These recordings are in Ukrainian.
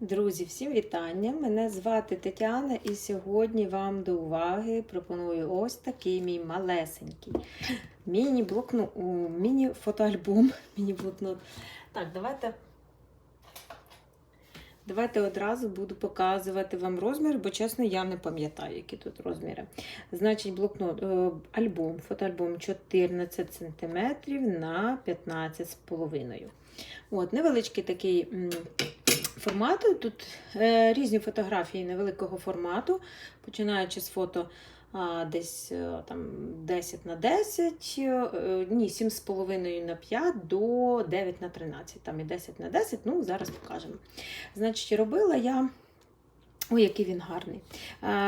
Друзі, всім вітання! Мене звати Тетяна, і сьогодні вам до уваги пропоную ось такий мій малесенький міні-блокнот, міні-фотоальбом, міні-блокнот. Так, давайте. Давайте одразу буду показувати вам розмір, бо чесно, я не пам'ятаю, які тут розміри. Значить, блокнот, е, альбом, фотоальбом 14 см на 15,5 От, невеличкий такий м, формат. Тут е, різні фотографії невеликого формату, починаючи з фото а, десь е, там 10 на 10, е, ні, 7,5 на 5 до 9 на 13, там і 10 на 10, ну зараз покажемо. Значить, робила я. Ой, який він гарний.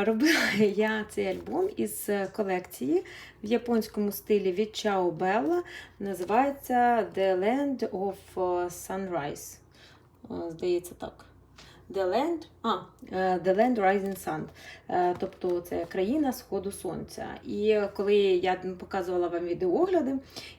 Робила я цей альбом із колекції в японському стилі від Ciao Bella. Називається The Land of Sunrise. А, Здається, так. The Land, а, е, The Land Rising Sun, Е, тобто це країна сходу сонця. І коли я показувала вам відеогляди,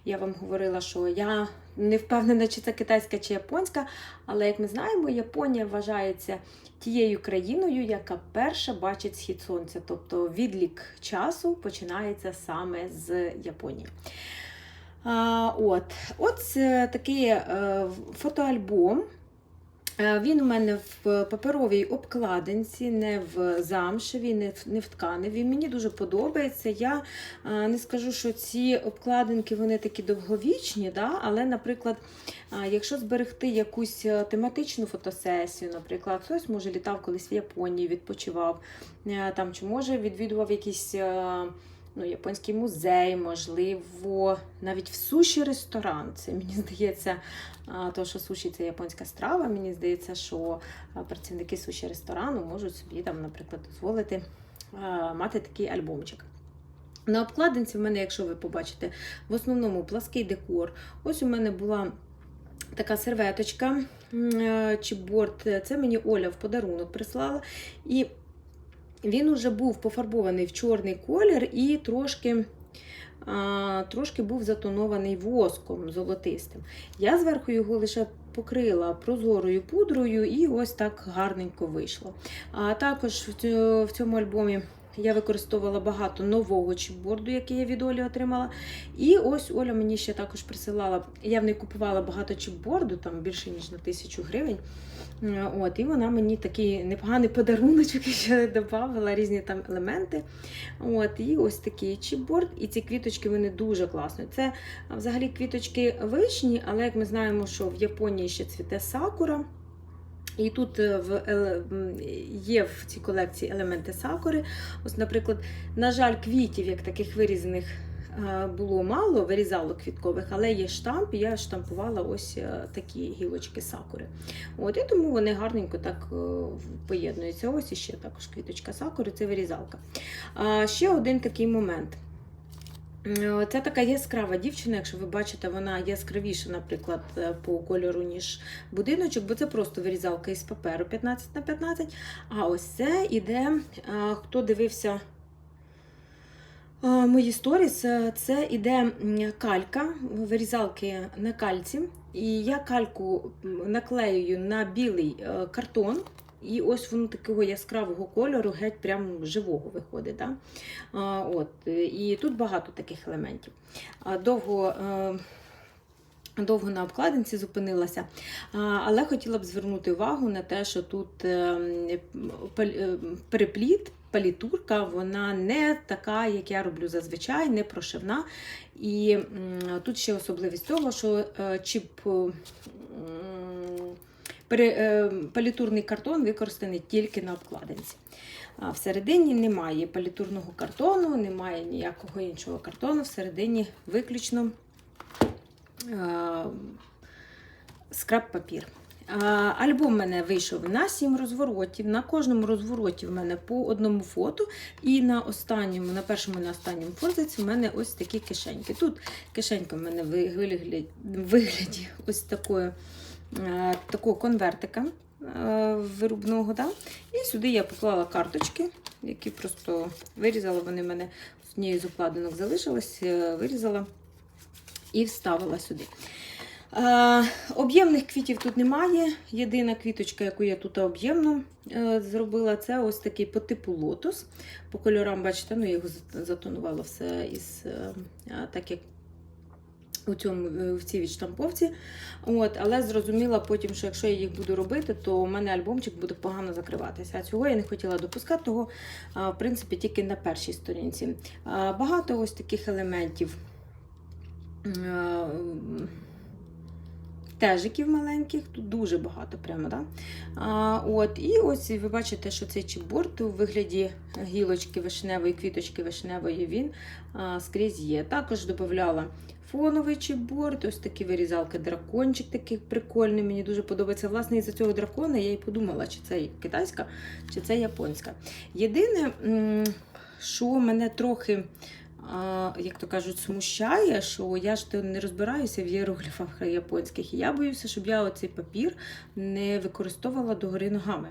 я вам говорила, що я не впевнена, чи це китайська чи японська, але як ми знаємо, Японія вважається тією країною, яка перша бачить схід сонця. Тобто відлік часу починається саме з Японії. А, От, от е, такий е, фотоальбом. Е, Він у мене в паперовій обкладинці, не в замшевій, не в, не в тканевій. Мені дуже подобається. Я е, не скажу, що ці обкладинки вони такі довговічні, да? але, наприклад, е, якщо зберегти якусь тематичну фотосесію, наприклад, хтось може літав колись в Японії, відпочивав, там, чи може відвідував якісь. Ну, японський музей, можливо, навіть в суші ресторан. Це мені здається, то, що суші це японська страва. Мені здається, що працівники суші ресторану можуть собі там, наприклад, дозволити мати такий альбомчик. На обкладинці в мене, якщо ви побачите, в основному плаский декор. Ось у мене була така серветочка е, чіпборд. Це мені Оля в подарунок прислала. І він уже був пофарбований в чорний колір і трошки. Трошки був затонований воском золотистим. Я зверху його лише покрила прозорою пудрою, і ось так гарненько вийшло. А також в цьому альбомі я використовувала багато нового чіпборду, який я від Олі отримала. І ось Оля мені ще також присилала. Я в неї купувала багато чіпборду, там більше ніж на тисячу гривень. Е, От, і вона мені такий непоганий подаруночок ще додавала різні там елементи. От, і ось такий чіпборд. І ці квіточки вони дуже класні. Це взагалі квіточки вишні, але як ми знаємо, що в Японії ще цвіте сакура. І тут е, в, є в цій колекції елементи сакури. Ось, наприклад, на жаль, квітів, як таких вирізаних, е, було мало, вирізало квіткових, але є штамп, і я штампувала ось е, такі гілочки сакури. От, і тому вони гарненько так е, поєднуються. Ось іще також квіточка сакури, це вирізалка. А, ще один такий момент. Це така яскрава дівчина, якщо ви бачите, вона яскравіша, наприклад, е, по кольору, ніж будиночок, бо це просто вирізалка із паперу 15 на 15. А ось це іде, е, хто дивився е, мої сторіс, це іде калька, вирізалки на кальці. І я кальку наклеюю на білий картон. І ось воно такого яскравого кольору, геть прям живого виходить. Да? А, от, і тут багато таких елементів. А, довго, е, довго на обкладинці зупинилася, але хотіла б звернути увагу на те, що тут е, е, перепліт. Палітурка, вона не така, як я роблю зазвичай, не прошивна. І тут ще особливість того, що чіп палітурний картон використаний тільки на обкладинці. А всередині немає палітурного картону, немає ніякого іншого картону. Всередині виключно е, скраб-папір. Альбом в мене вийшов на 7 розворотів. На кожному розвороті в мене по одному фото. І на останньому, на першому на останньому фотоці в мене ось такі кишеньки. Тут кишенька в мене в вигляді, ось такої, е, такого конвертика е, виробного. Да? І сюди я поклала карточки, які просто вирізала. Вони в мене з однією з укладинок залишились, е, вирізала і вставила сюди. Е, об'ємних квітів тут немає. Єдина квіточка, яку я тут об'ємно е, зробила, це ось такий по типу лотос. По кольорам, бачите, ну, я його затонувала все із е, е, так як у е, в цій відштамповці. От, але зрозуміла потім, що якщо я їх буду робити, то у мене альбомчик буде погано закриватися. А цього я не хотіла допускати, того, в принципі, тільки на першій сторінці. Багато ось таких елементів. Е, Тежиків маленьких, тут дуже багато прямо. Да? А, от, і ось ви бачите, що цей чіпборд у вигляді гілочки вишневої, квіточки вишневої він а, скрізь є. Також додавала фоновий чіпборд, ось такі вирізалки, дракончик такий прикольний, мені дуже подобається. Власне, із-за цього дракона я і подумала, чи це китайська, чи це японська. Єдине, що мене трохи. Як то кажуть, смущає, що я ж не розбираюся в іерогліфах японських. І я боюся, щоб я оцей папір не використовувала догори ногами.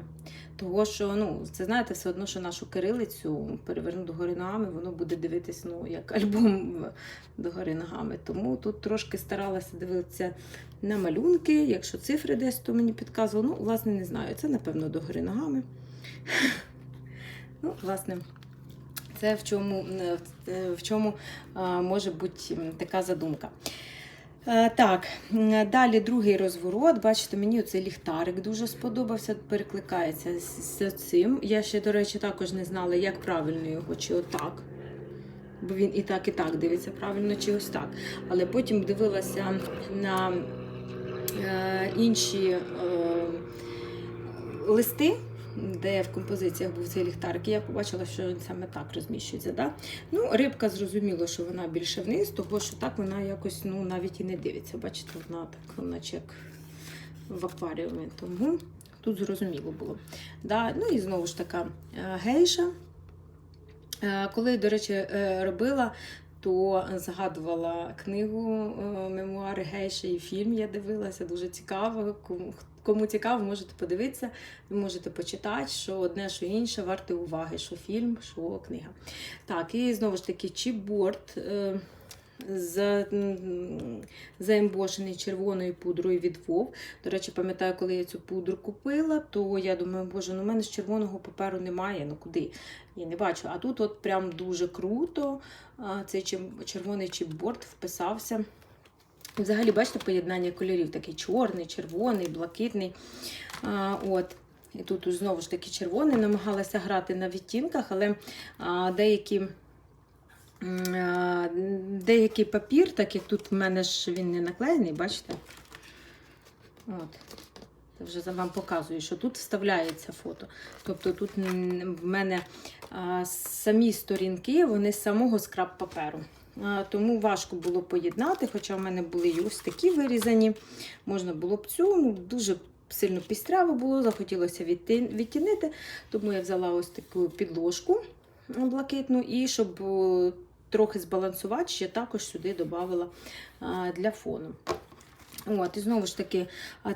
Того, що ну, це знаєте, все одно, що нашу кирилицю переверну догори ногами, воно буде дивитись ну, як альбом догори ногами. Тому тут трошки старалася дивитися на малюнки. Якщо цифри десь, то мені підказувало. Ну, власне, не знаю. Це, напевно, догори ногами. Ну, власне. Це в чому, е, в чому може бути така задумка. Е, Так, далі другий розворот. Бачите, мені оцей ліхтарик дуже сподобався, перекликається з, цим. Я ще, до речі, також не знала, як правильно його, чи отак. Бо він і так, і так дивиться правильно, чи ось так. Але потім дивилася на е, інші е, листи, де в композиціях був цей ліхтарик, і я побачила, що він саме так розміщується. Да? Ну, рибка зрозуміло, що вона більше вниз, того що так вона якось ну, навіть і не дивиться. Бачите, вона так, наче як в акваріумі. Тому тут зрозуміло було. Да? Ну і знову ж така е, гейша. Е, Коли, до речі, е, робила, то згадувала книгу Мемуари Гейша і фільм я дивилася, дуже цікаво. Кому, цікаво, можете подивитися, ви можете почитати, що одне, що інше, варте уваги, що фільм, що книга. Так, і знову ж таки, чіпборд. е, з- Заембошений червоною пудрою від Вов. До речі, пам'ятаю, коли я цю пудру купила, то я думаю, боже, ну в мене ж червоного паперу немає. Ну куди? Я не бачу. А тут от прям дуже круто. Цей червоний чіпборд вписався. Взагалі, бачите, поєднання кольорів такий чорний, червоний, блакитний. А, от. І тут знову ж таки червоний. Намагалася грати на відтінках, але а, деякі. Деякий папір, так як тут в мене ж він не наклеєний, бачите? От. Це вже вам показую, що тут вставляється фото. Тобто тут в мене а, самі сторінки, вони з самого скраб паперу. А, Тому важко було поєднати, хоча в мене були і ось такі вирізані. Можна було б цю, ну, дуже сильно пістряво було, захотілося відтінити. Тому я взяла ось таку підложку блакитну і щоб трохи збалансувати, ще також сюди додавала для фону. От, і знову ж таки,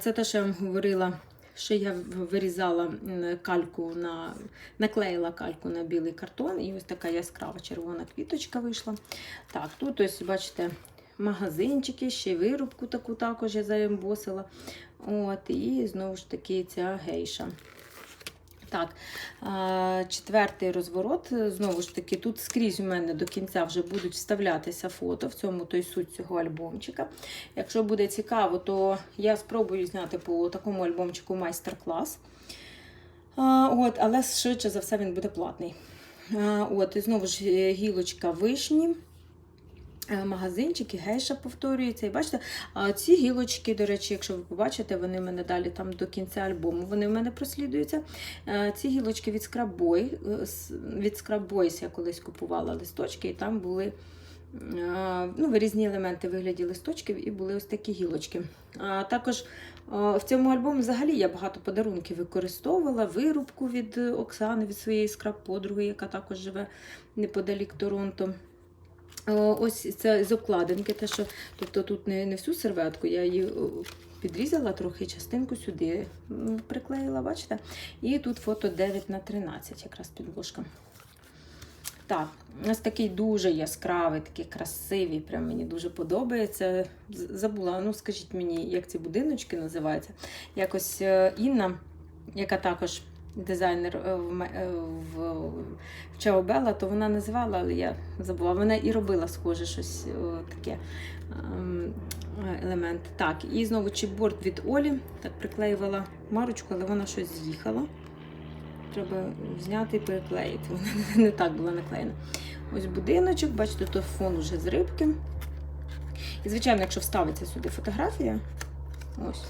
це те, що я вам говорила, що я вирізала кальку на наклеїла кальку на білий картон, і ось така яскрава червона квіточка вийшла. Так, тут ось, бачите, магазинчики, ще вирубку таку також я заембосила. От, і знову ж таки ця гейша. Так, четвертий розворот. Знову ж таки, тут скрізь у мене до кінця вже будуть вставлятися фото, в цьому той суть цього альбомчика. Якщо буде цікаво, то я спробую зняти по такому альбомчику майстер-клас. От, але швидше за все він буде платний. От, і знову ж е, гілочка вишні. Е, Магазинчики, гейша повторюється. І бачите, ці гілочки, до речі, якщо ви побачите, вони в мене далі там до кінця альбому, вони в мене прослідуються. Е, Ці гілочки від е, від Scrapboys я колись купувала листочки, і там були ну, різні елементи вигляді листочків, і були ось такі гілочки. А також в цьому альбомі взагалі я багато подарунків використовувала, вирубку від Оксани, від своєї скраб-подруги, яка також живе неподалік Торонто. О, Ось це з обкладинки, те, що, тобто тут не, не всю серветку, я її підрізала трохи, частинку сюди приклеїла, бачите? І тут фото 9 на 13 якраз підложка. Так, ось такий дуже яскравий, такий красивий, прям мені дуже подобається. Забула, ну скажіть мені, як ці будиночки називаються. Якось е, Інна, яка також дизайнер е, в, е, в, в Чаобела, то вона називала, але я забула. Вона і робила схоже щось е, таке ем, елемент. Так, і знову чіпборд від Олі. Так приклеювала марочку, але вона щось з'їхала. Треба зняти і переклеїти. Вона не так була наклеєна. Ось будиночок, бачите, тут фон уже з рибки. І, звичайно, якщо вставиться сюди фотографія, ось,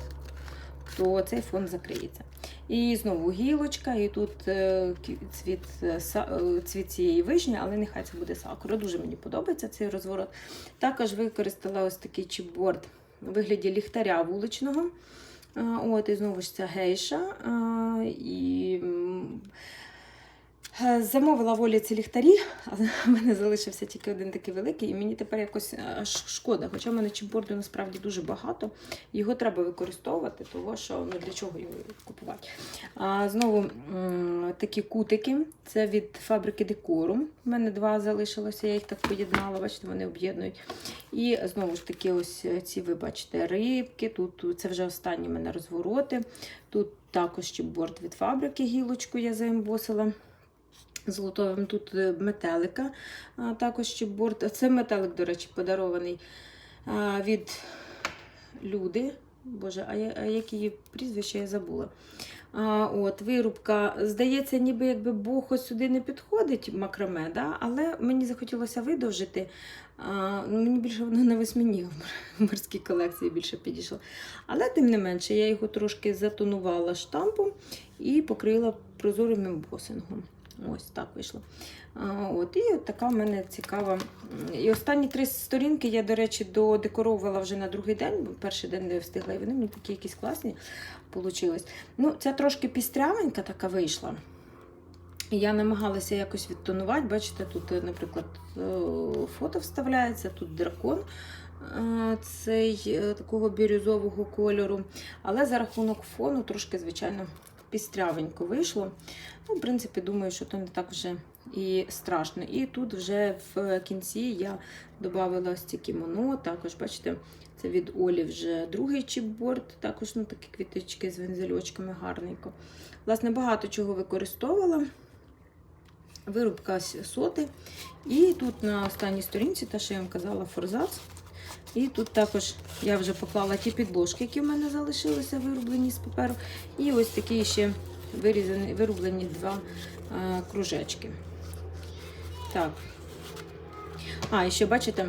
то цей фон закриється. І знову гілочка, і тут е, цвіт, е, е, цвіт цієї вишні, але нехай це буде сакура. Дуже мені подобається цей розворот. Також використала ось такий чіпборд у вигляді ліхтаря вуличного. От, і знову ж ця гейша. І замовила волі ці ліхтарі, але в мене залишився тільки один такий великий, і мені тепер якось е, шкода. Хоча в мене чіпборду насправді дуже багато. Його треба використовувати, того що ну, для чого його купувати. А, знову такі кутики. Це від фабрики декору. У мене два залишилося, я їх так поєднала, бачите, вони об'єднують. І знову ж таки, ось е, ці, ви бачите, рибки. Тут це вже останні в мене розвороти. Тут також чіпборд від фабрики, гілочку я заембосила. Золотовим тут е, метелика, а, також чіпборд. Це метелик, до речі, подарований від люди. Боже, а, я, а які її прізвище я забула. А, от, Вирубка, здається, ніби якби Бог сюди не підходить макраме, да? але мені захотілося видовжити. А, ну, мені більше воно на восьмині в морській колекції більше підійшло. Але тим не менше, я його трошки затонувала штампом і покрила прозорим ембосингом. Ось так вийшло. От, і от така в мене цікава. І останні три сторінки я, до речі, додекоровувала вже на другий день, бо перший день не встигла, і вони мені такі якісь класні получились. Ну, ця трошки пістрявенька така вийшла. Я намагалася якось відтонувати. Бачите, тут, наприклад, е, фото вставляється, тут дракон е, цей е, такого бірюзового кольору. Але за рахунок фону трошки, звичайно, пістрявенько вийшло. Ну, в принципі, думаю, що то не так вже і страшно. І тут вже в кінці я додала ось ці кімоно. Також, бачите, це від Олі вже другий чіпборд, також ну, такі квіточки з вензельочками гарненько. Власне, багато чого використовувала. Вирубка соти. І тут на останній сторінці, те, що я вам казала, форзац. І тут також я вже поклала ті підложки, які в мене залишилися, вирублені з паперу. І ось такі ще вирізані, вирублені два е, кружечки. Так. А, і ще бачите,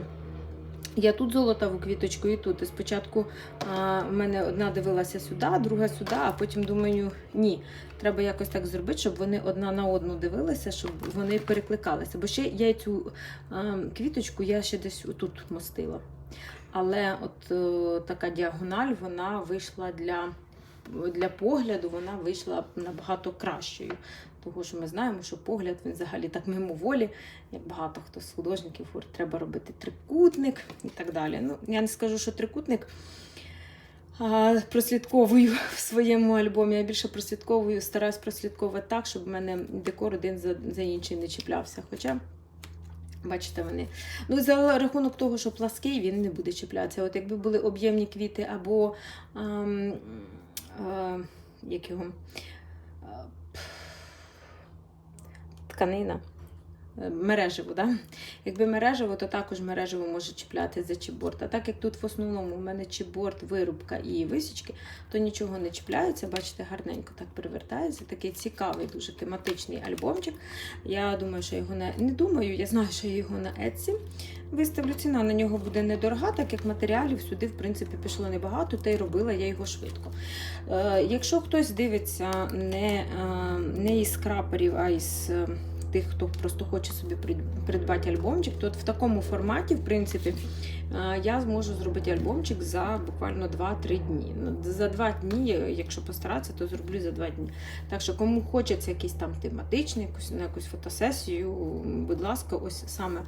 я тут золотаву квіточку і тут. І спочатку а, в мене одна дивилася сюди, друга сюди, а потім думаю, ні, треба якось так зробити, щоб вони одна на одну дивилися, щоб вони перекликалися. Бо ще я цю а, квіточку я ще десь тут мостила. Але от е, така діагональ вона вийшла для, для погляду, вона вийшла набагато кращою. Тому що ми знаємо, що погляд він взагалі так мимоволі, як багато хто з художників говорить, треба робити трикутник і так далі. Ну, я не скажу, що трикутник а, прослідковую в своєму альбомі. Я більше прослідковую, стараюсь прослідковувати так, щоб в мене декор один за, за інший не чіплявся. Хоча. Бачите, вони. Ну, за рахунок того, що плаский, він не буде чіплятися. От якби були об'ємні квіти або а, а, як його, е, тканина. Мережево, да? Якби мережево, то також мережево може чіпляти за чіпборд. А так як тут в основному у мене чіпборд, вирубка і висічки, то нічого не чіпляється. Бачите, гарненько так перевертається. Такий цікавий, дуже тематичний альбомчик. Я думаю, що його не, не думаю, я знаю, що я його на Etsy виставлю. Ціна на нього буде недорога, так як матеріалів сюди, в принципі, пішло небагато, та й робила я його швидко. Е, якщо хтось дивиться не, е, не із краперів, а із е, тих, хто просто хоче собі придбати альбомчик, то от в такому форматі, в принципі, е, я зможу зробити альбомчик за буквально 2-3 дні. Ну, За 2 дні, якщо постаратися, то зроблю за 2 дні. Так що, кому хочеться якийсь там тематичний, якусь, на якусь фотосесію, будь ласка, ось саме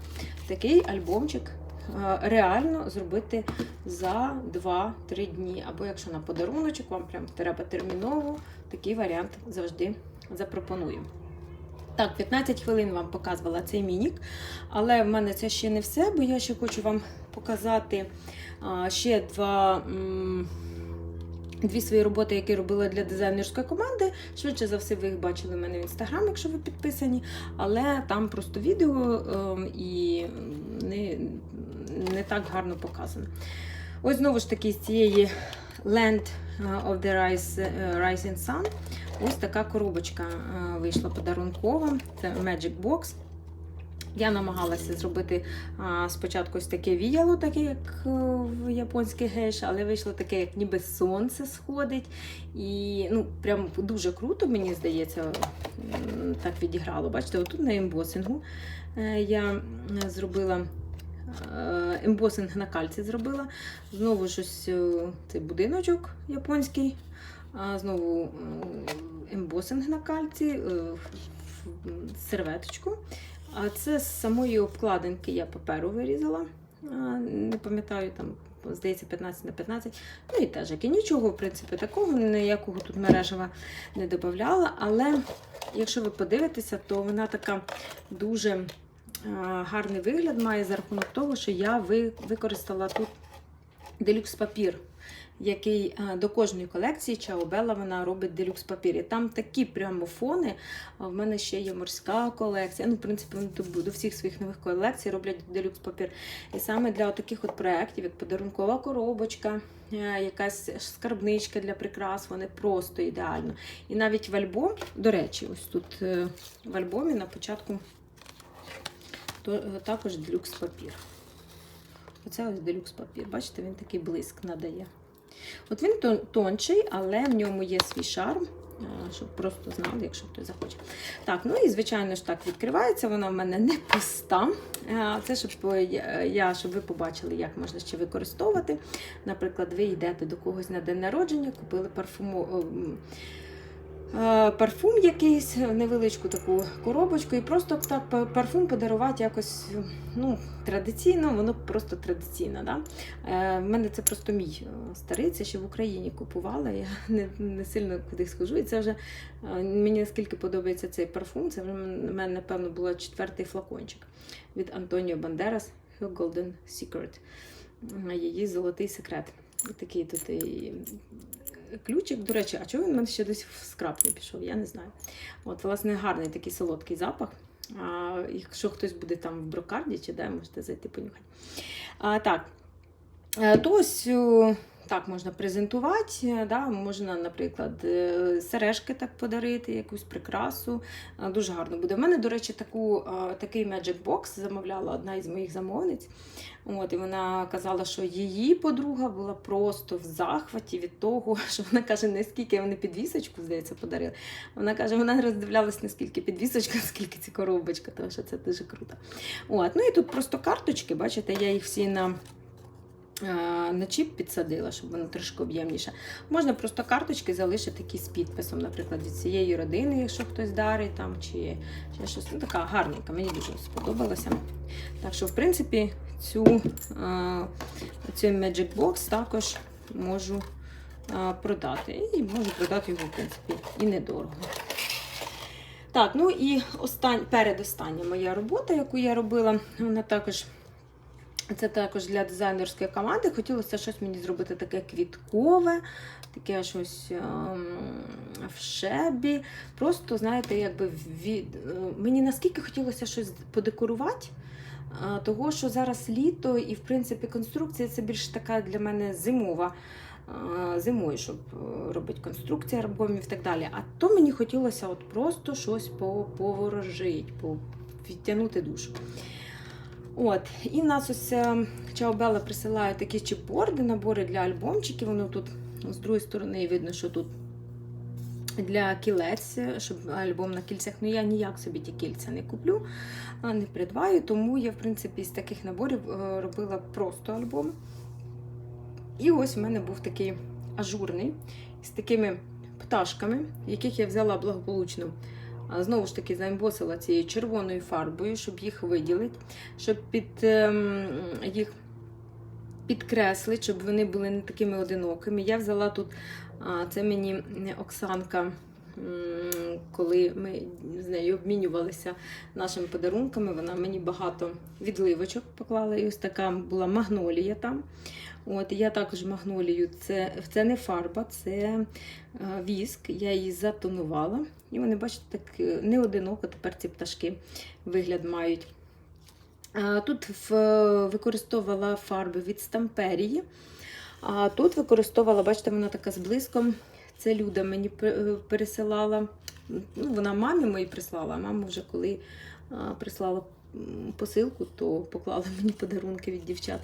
такий альбомчик. е, Реально зробити за 2-3 дні. Або якщо на подаруночок, вам прям треба терміново, такий варіант завжди запропоную. Так, 15 хвилин вам показувала цей мінік, але в мене це ще не все, бо я ще хочу вам показати ще два. Дві свої роботи, які робила для дизайнерської команди. Швидше за все, ви їх бачили в мене в інстаграм, якщо ви підписані. Але там просто відео ем, і не, не так гарно показано. Ось знову ж таки з цієї Land of the Rise, е, Rising Sun. Ось така коробочка е, вийшла подарункова. Це Magic Box. Я намагалася зробити а, спочатку ось таке віяло, таке, як е, в японських гейш, але вийшло таке, як ніби сонце сходить. І ну, прям дуже круто, мені здається, так відіграло. Бачите, отут на ембосингу е, я зробила е, ембосинг на кальці зробила. Знову ж ось е, цей будиночок японський. Знову м, ембосинг на кальці, е, серветочку. А це з самої обкладинки я паперу вирізала. Не пам'ятаю, там, здається, 15 на 15. Ну і теж, як і нічого, в принципі, такого, ніякого тут мережева не додавала. Але якщо ви подивитеся, то вона така дуже гарний вигляд має за рахунок того, що я використала тут делюкс папір. Який до кожної колекції Чаобела вона робить делюкс папір. І там такі прямо фони. В мене ще є морська колекція. Ну, в принципі, вони до, всіх своїх нових колекцій роблять делюкс папір. І саме для таких от проєктів, як подарункова коробочка, е, якась скарбничка для прикрас, вони просто ідеально. І навіть в альбом, до речі, ось тут е, в альбомі на початку е, також делюкс папір. Оце ось делюкс папір. Бачите, він такий блиск надає. От він тончий, але в ньому є свій шарм, щоб просто знали, якщо хтось захоче. Так, ну і звичайно ж так відкривається, вона в мене не пуста. Це щоб е, я- щоб ви побачили, як можна ще використовувати. Наприклад, ви йдете до когось на день народження, купили парфуму. Е, Парфум якийсь, невеличку таку коробочку, і просто так парфум подарувати якось ну, традиційно, воно просто традиційно. Да? Е, в мене це просто мій е, старий, це ще в Україні купувала. Я не, не сильно кудись схожу. І це вже е, мені наскільки подобається цей парфум. Це вже в мене, напевно, був четвертий флакончик від Антоніо Бандерас Her Golden Secret. Е, Її золотий секрет. Такий тут і ключик. До речі, а чого він в мене ще десь в скраб не пішов? Я не знаю. От, власне, гарний такий солодкий запах. А, якщо хтось буде там в брокарді чи де, можете зайти понюхати. А, так. Е, То ось о, так можна презентувати. Да? Можна, наприклад, е, сережки так подарити, якусь прикрасу. Е, Дуже гарно буде. У мене, до речі, таку, е, такий Magic Box замовляла одна із моїх замовниць. От, і вона казала, що її подруга була просто в захваті від того, що вона каже, наскільки вони підвісочку, здається, подарили. Вона каже, вона роздивлялась наскільки підвісочка, скільки ці коробочка, тому що це дуже круто. От, ну і тут просто карточки, бачите, я їх всі на. Е, На чіп підсадила, щоб воно трошки об'ємніше. Можна просто карточки залишити які з підписом, наприклад, від цієї родини, якщо хтось дарить там, чи, чи щось. Ну, така гарненька, мені дуже сподобалася. Так що, в принципі, цю, е, цей Magic Box також можу е, продати. І можу продати його, в принципі, і недорого. Так, ну і остань, передостання моя робота, яку я робила, вона також. Це також для дизайнерської команди. Хотілося щось мені зробити таке квіткове, таке щось ем, в шебі. Просто, знаєте, якби від... е, мені наскільки хотілося щось подекорувати. е, Того, що зараз літо, і в принципі конструкція це більш така для мене зимова. е, Зимою, щоб робити конструкції альбомів і так далі. А то мені хотілося от просто щось по- поворожити, по- відтягнути душу. От, і в нас ось е, Чаобела присилає такі чіпборди, набори для альбомчиків. Воно тут з другої сторони видно, що тут для кілець, щоб альбом на кільцях. Ну я ніяк собі ті кільця не куплю, а, не придбаю. Тому я, в принципі, з таких наборів е, робила просто альбом. І ось в мене був такий ажурний з такими пташками, яких я взяла благополучно. Знову ж таки, заембосила цією червоною фарбою, щоб їх виділити, щоб під ем, їх підкреслити, щоб вони були не такими одинокими. Я взяла тут, це мені Оксанка коли ми з нею обмінювалися нашими подарунками, вона мені багато відливочок поклала. І ось така була магнолія там. От, я також магнолію, це, це не фарба, це е, віск. Я її затонувала. І вони, бачите, так е, не одиноко тепер ці пташки вигляд мають. Тут використовувала фарби від Стамперії. А тут використовувала, бачите, вона така з блиском. Це Люда мені е, пересилала. Ну, вона мамі моїй прислала, а мама вже коли прислала посилку, то поклала мені подарунки від дівчат.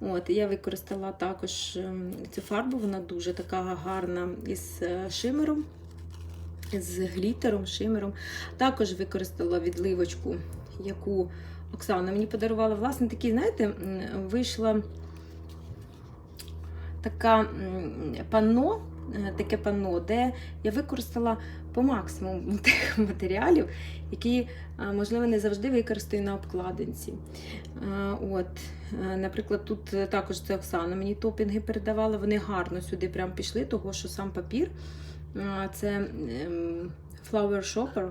От, я використала також ем, цю фарбу, вона дуже така гарна із е, шимером, з глітером, шимером. Також використала відливочку, яку Оксана мені подарувала. Власне, такі, знаєте, вийшла така панно, е, таке панно, де я використала по максимуму тих матеріалів, які, е, можливо, не завжди використаю на обкладинці. Е, От, наприклад, тут також це Оксана мені топінги передавала. Вони гарно сюди прям пішли, того що сам папір це ем, Flower Shopper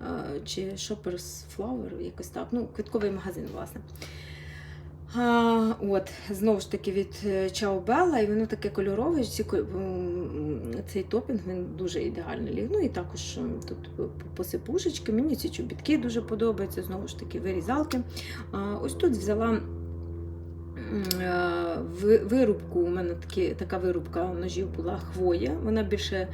е, чи Shoppers Flower, якось так. Ну, квітковий магазин, власне. А, от, знову ж таки від е, Ciao Bella, і воно таке кольорове. Ці, цей топінг він дуже ідеально ліг. Ну і також тут посипушечки. Мені ці чобітки дуже подобаються, знову ж таки, вирізалки. А, ось тут взяла е, вирубку. У мене такі, така вирубка ножів була хвоя. Вона більше е,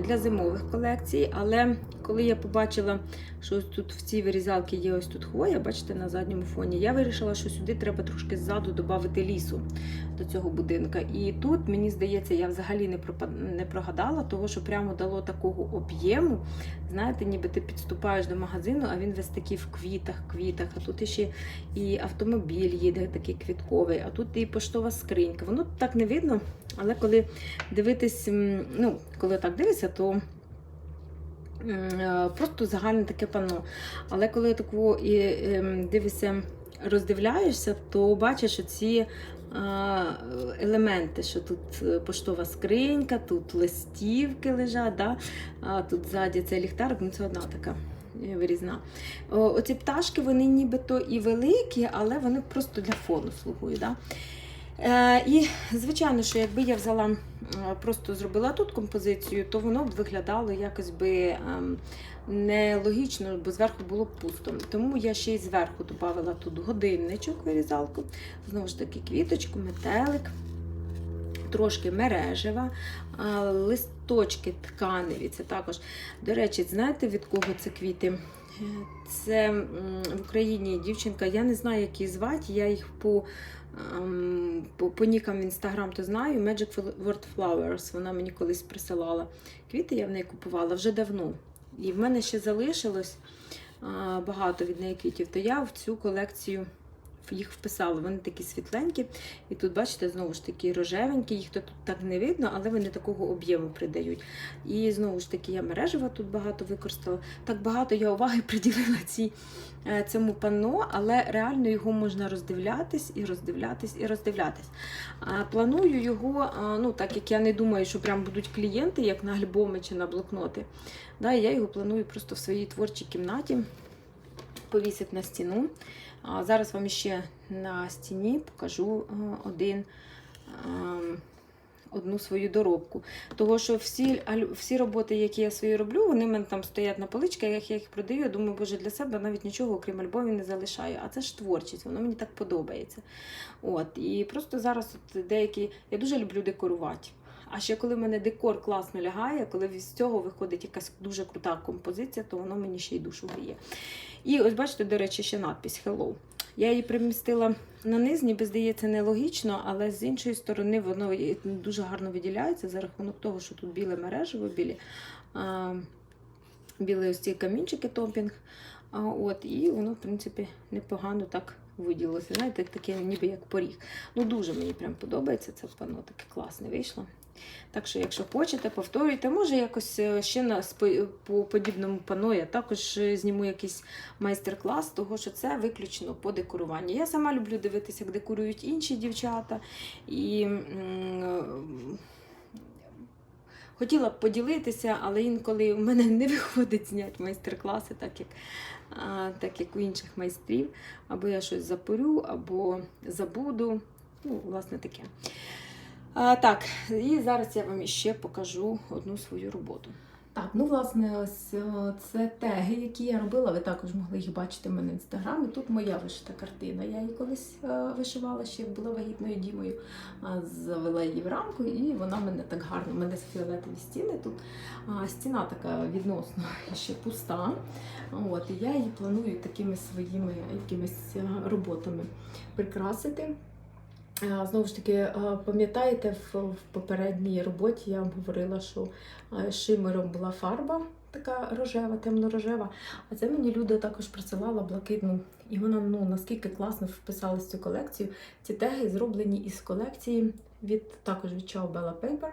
для зимових колекцій. Але коли я побачила, що ось тут в цій вирізалці є ось тут хвоя, бачите, на задньому фоні, я вирішила, що сюди треба трошки ззаду додати лісу до цього будинка. І тут, мені здається, я взагалі не, не прогадала, того, що прямо дало такого об'єму. Знаєте, ніби ти підступаєш до магазину, а він весь такий в квітах, квітах. А тут ще і автомобіль їде такий квітковий, а тут і поштова скринька. Воно так не видно, але коли дивитись, ну, коли так дивишся, то е, просто загальне таке панно. Але коли такого і ем, дивишся, роздивляєшся, то бачиш оці а, елементи, що тут е, поштова скринька, тут листівки лежать, да? а тут ззаді цей ліхтарик, ну це одна така. е, Вирізна. Оці пташки, вони нібито і великі, але вони просто для фону слугують. Да? Е, і, звичайно, що якби я взяла, просто зробила тут композицію, то воно б виглядало якось би ем, нелогічно, бо зверху було б пусто. Тому я ще й зверху додала тут годинничок, вирізалку, знову ж таки, квіточку, метелик. Трошки мережева, листочки тканеві. Це також, до речі, знаєте, від кого це квіти? Е, Це в Україні дівчинка, я не знаю, як її звати, я їх по, по, по нікам в інстаграм то знаю. Magic World Flowers. Вона мені колись присилала. Квіти я в неї купувала вже давно. І в мене ще залишилось а, багато від неї квітів, то я в цю колекцію їх вписала. Вони такі світленькі. І тут, бачите, знову ж таки рожевенькі, їх тут так не видно, але вони такого об'єму придають. І знову ж таки, я мережева тут багато використала. Так багато я уваги приділила цій, е, цьому панно, але реально його можна роздивлятись і роздивлятись і роздивлятись. Планую його, ну так як я не думаю, що прям будуть клієнти, як на альбоми чи на блокноти. Да, я його планую просто в своїй творчій кімнаті повісити на стіну. Зараз вам ще на стіні покажу один, одну свою доробку. Того, що всі, всі роботи, які я свої роблю, вони в мене там стоять на поличках, я їх продаю. Я думаю, боже, для себе навіть нічого, окрім альбомів, не залишаю. А це ж творчість, воно мені так подобається. От, і просто зараз от деякі. Я дуже люблю декорувати. А ще коли в мене декор класно лягає, коли з цього виходить якась дуже крута композиція, то воно мені ще й душу гріє. І ось бачите, до речі, ще надпись Hello. Я її примістила на низ, ніби здається, нелогічно, але з іншої сторони воно дуже гарно виділяється за рахунок того, що тут біле мережево, білі, а, білі ось ці камінчики топінг. А, от, і воно, в принципі, непогано так виділилося. Знаєте, таке ніби як поріг. Ну, дуже мені прям подобається це панно, таке класне вийшло. Так що, якщо хочете, повторюйте, може якось е, ще на по подібному пано я також е, зніму якийсь майстер-клас, того що це виключно по декоруванню. Я сама люблю дивитися, як декорують інші дівчата. І е, хотіла б поділитися, але інколи у мене не виходить зняти майстер-класи, так як, так як у інших майстрів. Або я щось запорю, або забуду. Ну, власне, таке. А, так, і зараз я вам ще покажу одну свою роботу. Так, ну власне, ось е, це теги, які я робила. Ви також могли їх бачити в мене в інстаграмі. Тут моя вишита картина. Я її колись е, вишивала, ще була вагітною дімою. Завела її в рамку, і вона мене так гарно. У мене фіолетові стіни тут. Стіна така відносно ще пуста. От, і я її планую такими своїми якимись е, роботами прикрасити. Знову ж таки, пам'ятаєте, в, попередній роботі я вам говорила, що шимером була фарба така рожева, темно-рожева. А це мені Люда також присилала блакитну. І вона ну, наскільки класно вписалась в цю колекцію. Ці теги зроблені із колекції від також від Ciao Bella Paper,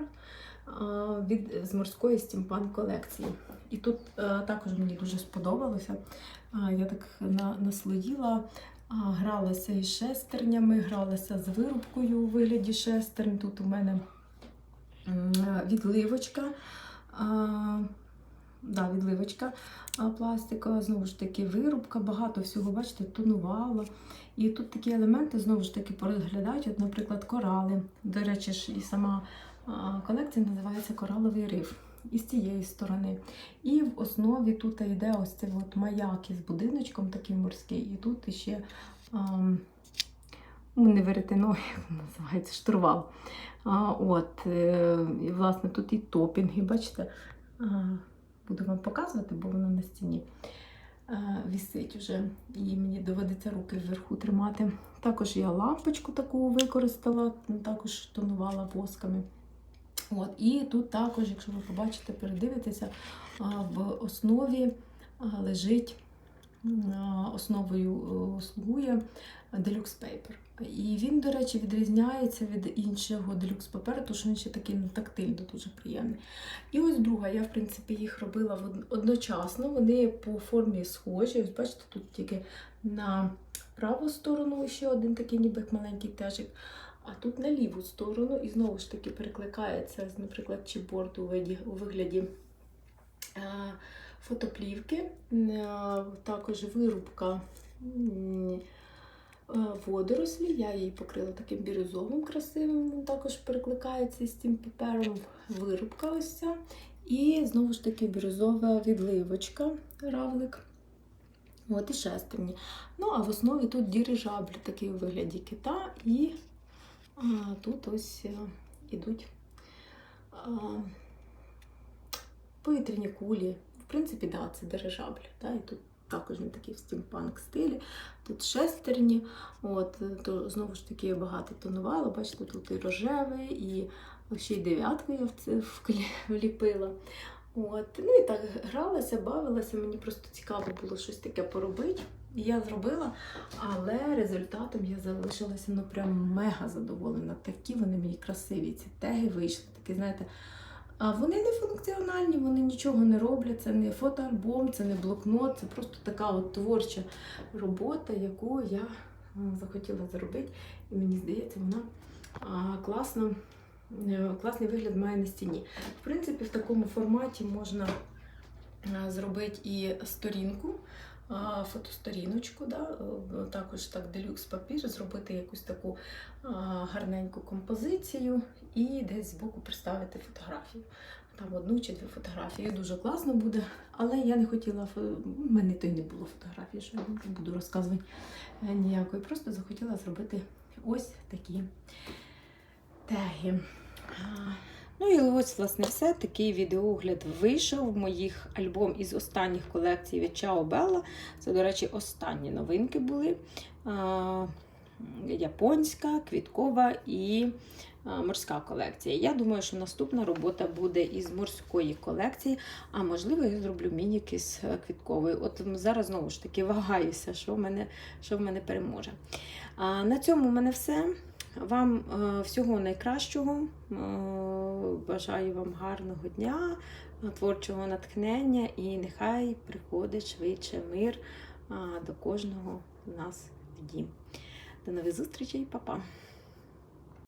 від з морської стімпан колекції. І тут е, також мені дуже сподобалося. Я так на, наслоїла. Гралася із шестернями, гралася з вирубкою у вигляді шестерень. Тут у мене відливочка. Да, відливочка пластикова, знову ж таки, вирубка, багато всього, бачите, тонувала. І тут такі елементи, знову ж таки, порозглядають, от, наприклад, корали. До речі, ж і сама колекція називається Кораловий риф. І з цієї сторони. І в основі тут йде ось цей от маяк із будиночком такий морський, і тут ам, ну, не веретено, як називається, штурвал. А, от, е, і, власне, тут і топінги, бачите, а, буду вам показувати, бо воно на стіні вісить вже, і мені доведеться руки вверху тримати. Також я лампочку таку використала, також тонувала восками. От, і тут також, якщо ви побачите, передивитеся, в основі лежить основою е, слугує Deluxe Paper. І він, до речі, відрізняється від іншого Deluxe паперу, тому що він ще такий ну, тактильно дуже приємний. І ось друга, я, в принципі, їх робила одночасно. Вони по формі схожі. Ось бачите, тут тільки на праву сторону ще один такий ніби маленький тежик. А тут на ліву сторону, і знову ж таки перекликається, наприклад, чіпборд у вигляді, е, фотоплівки, е, також вирубка е, водорослі. Я її покрила таким бірюзовим красивим, також перекликається з цим папером вирубка ось ця. І знову ж таки бірюзова відливочка, равлик. От і шестерні. Ну, а в основі тут дірижабль такий у вигляді кита, і тут ось е, ідуть повітряні кулі. В принципі, да, це дирижабль. Да, і тут також не такий в стімпанк стилі. Тут шестерні. От, то знову ж таки багато тонувало. Бачите, тут і рожевий, і ще й дев'ятку я в це вліпила. От, ну і так гралася, бавилася. Мені просто цікаво було щось таке поробити. Я зробила, але результатом я залишилася ну прям мега задоволена. Такі вони мені красиві. Ці теги вийшли. Такі, знаєте, вони не функціональні, вони нічого не роблять. Це не фотоальбом, це не блокнот, це просто така от творча робота, яку я захотіла зробити. І мені здається, вона класно, е, класний вигляд має на стіні. В принципі, в такому форматі можна зробити і сторінку. Фотосторіночку, да? е, також так делюкс папір, зробити якусь таку гарненьку композицію і десь збоку приставити фотографію. Там одну чи дві фотографії. Дуже класно буде, але я не хотіла, в мене то й не було фотографії, що я не буду розказувати е, ніякої. Просто захотіла зробити ось такі теги. Ну і ось, власне, все. Такий відеоогляд вийшов. в Моїх альбом із останніх колекцій від Ciao Bella. Це, до речі, останні новинки були. Японська, квіткова і морська колекція. Я думаю, що наступна робота буде із морської колекції, а можливо, я зроблю мініки з квіткової. От зараз знову ж таки вагаюся, що в мене, що в мене переможе. На цьому в мене все. Вам е, всього найкращого. Е, бажаю вам гарного дня, творчого натхнення і нехай приходить швидше мир е, до кожного з нас в дім. До нових зустрічей, па-па!